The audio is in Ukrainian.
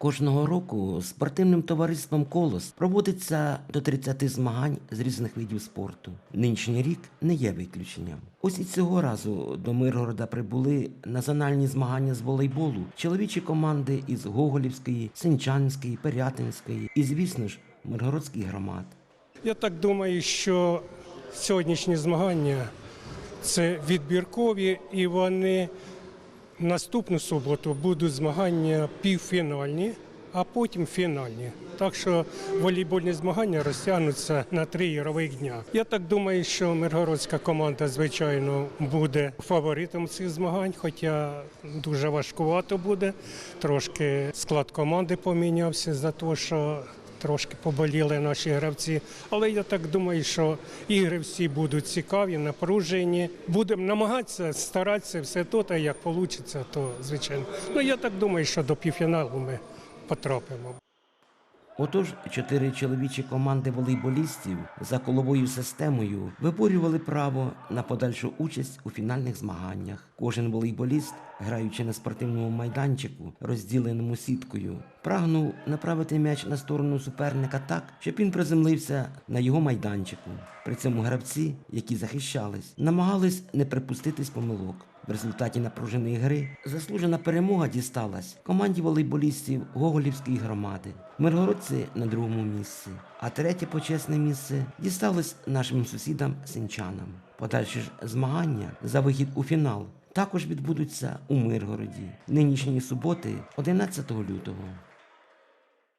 Кожного року спортивним товариством Колос проводиться до 30 змагань з різних видів спорту. Нинішній рік не є виключенням. Ось і цього разу до Миргорода прибули національні змагання з волейболу, чоловічі команди із Гоголівської, Сенчанської, Пирятинської і, звісно ж, Миргородських громад. Я так думаю, що сьогоднішні змагання це відбіркові, і вони наступну суботу будуть змагання півфінальні, а потім фінальні. Так що волейбольні змагання розтягнуться на три ігрових дня. Я так думаю, що миргородська команда, звичайно, буде фаворитом цих змагань, хоча дуже важкувато буде. Трошки склад команди помінявся за те, що трошки поболіли наші гравці. Але я так думаю, що ігри всі будуть цікаві, напружені. Будемо намагатися старатися все то, та як вийде, то звичайно. Ну я так думаю, що до півфіналу ми потрапимо. Отож, чотири чоловічі команди волейболістів за коловою системою виборювали право на подальшу участь у фінальних змаганнях. Кожен волейболіст, граючи на спортивному майданчику, розділеному сіткою, прагнув направити м'яч на сторону суперника так, щоб він приземлився на його майданчику. При цьому гравці, які захищались, намагались не припуститись помилок. В результаті напруженої гри заслужена перемога дісталась команді волейболістів Гоголівської громади. Миргородці на другому місці, а третє почесне місце дісталось нашим сусідам синчанам. Подальші ж змагання за вихід у фінал також відбудуться у Миргороді нинішньої суботи, 11 лютого.